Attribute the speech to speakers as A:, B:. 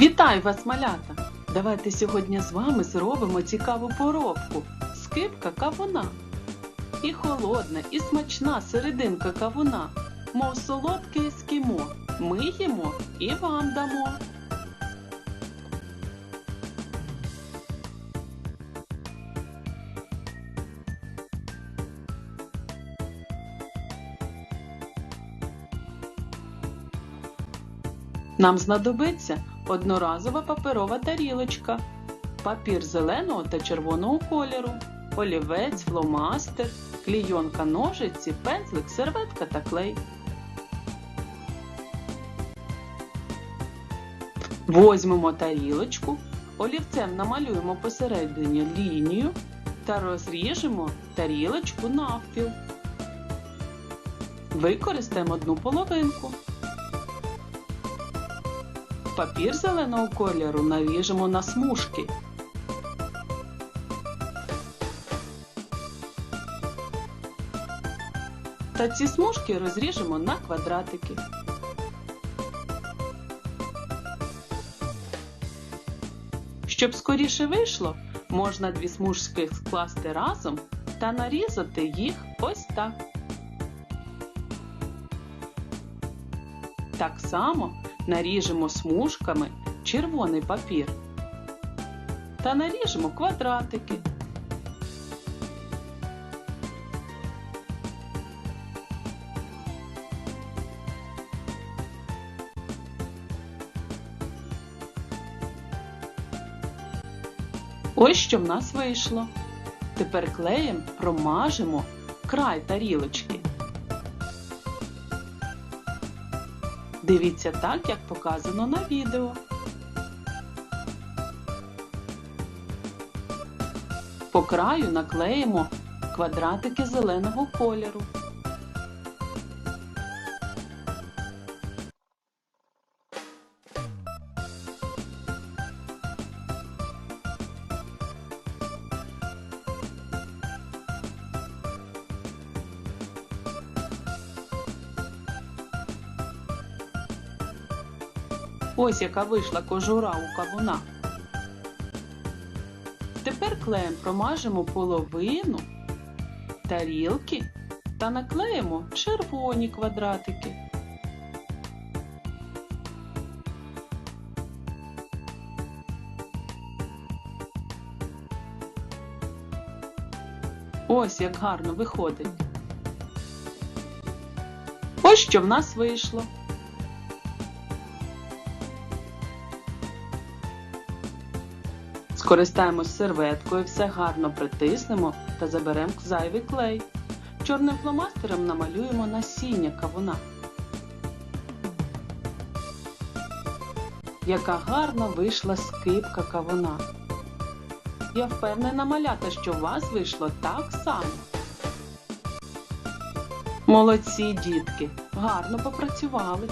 A: Вітаю вас, малята! Давайте сьогодні з вами зробимо цікаву поробку. Скипка кавуна. І холодна, і смачна серединка кавуна, мов солодке ескімо. Ми їмо і вам дамо. Нам знадобиться одноразова паперова тарілочка, папір зеленого та червоного кольору, олівець, фломастер, клійонка ножиці, пензлик, серветка та клей. Возьмемо тарілочку, олівцем намалюємо посередині лінію та розріжемо тарілочку навпіл. Використаємо одну половинку. Папір зеленого кольору наріжемо на смужки. Та ці смужки розріжемо на квадратики. Щоб скоріше вийшло, можна дві смужки скласти разом та нарізати їх ось так. Так само наріжемо смужками червоний папір та наріжемо квадратики. Ось що в нас вийшло. Тепер клеєм промажемо край тарілочки. Дивіться так, як показано на відео. По краю наклеїмо квадратики зеленого кольору. Ось яка вийшла кожура у кавуна. Тепер клеєм промажемо половину тарілки та наклеїмо червоні квадратики. Ось як гарно виходить. Ось що в нас вийшло. Скористаємось серветкою, все гарно притиснемо та заберемо зайвий клей. Чорним фломастером намалюємо насіння кавуна. Яка гарна вийшла скипка кавуна. Я впевнена малята, що у вас вийшло так само. Молодці, дітки, гарно попрацювали.